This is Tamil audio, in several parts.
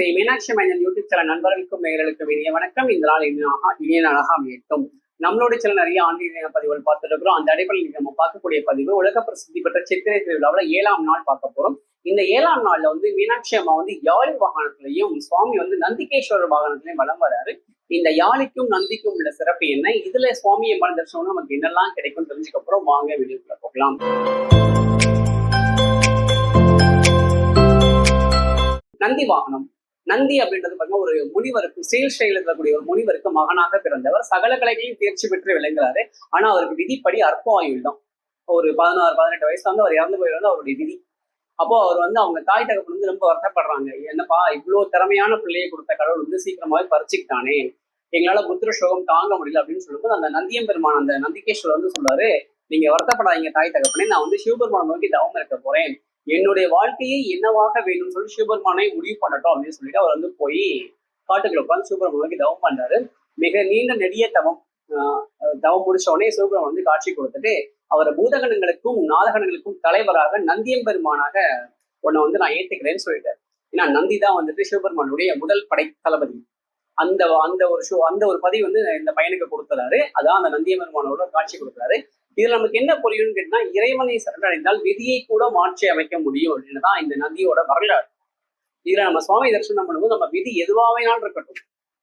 ஸ்ரீ மீனாட்சி மைந்தன் யூடியூப் சேனல் நண்பர்களுக்கும் நேயர்களுக்கும் இனிய வணக்கம். இந்த நாள் இனிய- இனிய நாளாக அமையட்டும். நம்மளோட சில நிறைய ஆன்லைன் பதிவுகள் பார்த்துட்டு இருக்கிறோம். அந்த அடிப்படையில் நம்ம பார்க்கக்கூடிய பதிவு உலக பிரசித்தி பெற்ற சித்திரை திருவிழாவில் ஏழாம் நாள் பார்க்க போறோம். இந்த ஏழாம் நாள்ல வந்து மீனாட்சி அம்மா வந்து யாழ் வாகனத்திலையும் சுவாமி வந்து நந்திகேஸ்வரர் வாகனத்திலையும் வலம் வராரு. இந்த யாழிக்கும் நந்திக்கும் உள்ள சிறப்பு என்ன? இதுல சுவாமியை அம்மா தரிசனம் நமக்கு என்னெல்லாம் கிடைக்கும் தெரிஞ்சுக்க அப்புறம் வாங்க வீடியோக்குள்ள போகலாம். நந்தி வாகனம். நந்தி அப்படின்றது பாத்தீங்கன்னா ஒரு முனிவருக்கு சேல் ஸ்டைல் இருக்கக்கூடிய ஒரு முனிவருக்கு மகனாக பிறந்தவர். சகல கலைகளையும் தேர்ச்சி பெற்று விளங்குறாரு. ஆனா அவருக்கு விதிப்படி அற்ப ஆயுள் தான் ஒரு பதினாறு பதினெட்டு வயசுல வந்து அவர் இறந்து போயிடுறது அவருடைய விதி. அப்போ அவர் வந்து அவங்க தாய் தகப்பன் வந்து ரொம்ப வருத்தப்படுறாங்க. என்னப்பா இவ்வளவு திறமையான பிள்ளையை கொடுத்த கடவுள் வந்து சீக்கிரமாவே பறிச்சுக்கிட்டானே. எங்களால புத்திர சோகம் தாங்க முடியல அப்படின்னு சொல்லும்போது அந்த நந்தியம் பெருமான் அந்த நந்திகேஸ்வரர் வந்து சொல்றாரு நீங்க வருத்தப்படாதீங்க தாய் தகப்பனே நான் வந்து சிவபெருமான் நோக்கி தவம் இருக்க போறேன். என்னுடைய வாழ்க்கையை என்னவாக வேணும்னு சொல்லி சிவபெருமானை முடிவு பண்ணட்டும் அப்படின்னு சொல்லிட்டு அவர் வந்து போய் காட்டுக்குள்ள உட்காந்து சிவபெருமான் தவம் பண்றாரு. மிக நீண்ட நெடிய தவம். ஆஹ் தவம் முடிச்ச உடனே சிவபெருமான் வந்து காட்சி கொடுத்துட்டு அவரை பூதகணங்களுக்கும் நாதகணங்களுக்கும் தலைவராக நந்தியம்பெருமானாக உன்னை வந்து நான் ஏத்துக்கிறேன்னு சொல்லிட்டேன் ஏன்னா நந்தி தான் வந்துட்டு சிவபெருமானுடைய முதல் படை தளபதி அந்த அந்த ஒரு ஷோ அந்த ஒரு பதிவு வந்து இந்த பையனுக்கு கொடுத்துறாரு. அதான் அந்த நந்தியம்பெருமானோட காட்சி கொடுக்குறாரு. இதுல நமக்கு என்ன புரியும்னு கேட்டா இறைவனை சரணடைந்தால் விதியை கூட மாற்றி அமைக்க முடியும் அப்படின்னுதான் இந்த நதியோட வரலாறு. இதுல நம்ம சுவாமி தரிசனம் பண்ணும்போது நம்ம விதி எதுவாவேனாலும் இருக்கட்டும்.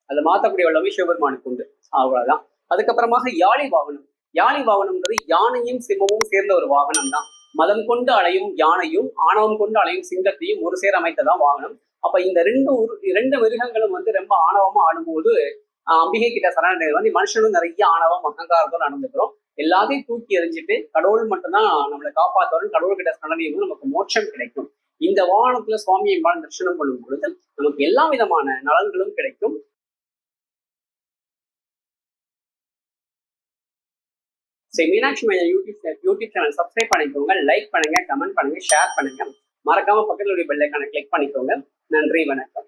அதை மாத்தக்கூடிய வல்லமை சிவபெருமானுக்கு உண்டு. அவ்வளவுதான். அதுக்கப்புறமாக யாழி வாகனம். யாழி வாகனம்ன்றது யானையும் சிம்மமும் சேர்ந்த ஒரு வாகனம் தான் மதம் கொண்டு அலையும் யானையும் ஆணவம் கொண்டு அலையும் சிங்கத்தையும் ஒரு சேர் அமைத்ததான் வாகனம். அப்ப இந்த ரெண்டு உரு- மிருகங்களும் வந்து ரொம்ப ஆணவமா ஆடும்போது ஆஹ் அம்பிகை கிட்ட சரணடைய வந்து மனுஷனும் நிறைய ஆணவம் அகங்காரத்தோடு நடந்துக்கிறோம். எல்லாத்தையும் தூக்கி எறிஞ்சிட்டு கடவுள் மட்டும்தான் நம்மளை காப்பாற்றுவாரும் கடவுள் கிட்ட சரணடையும் நமக்கு மோட்சம் கிடைக்கும். இந்த வாகனத்துல சுவாமி அம்பாள் தரிசனம் பண்ணும் பொழுது நமக்கு எல்லா விதமான நலன்களும் கிடைக்கும். சரி மீனாட்சி மையம் யூடியூப் யூடியூப் சேனல் சப்ஸ்கிரைப் பண்ணிக்கோங்க லைக் பண்ணுங்க கமெண்ட் பண்ணுங்க ஷேர் பண்ணுங்க. மறக்காம பக்கத்துல உள்ள பெல்லைக்கான கிளிக் பண்ணிக்கோங்க. நன்றி வணக்கம்.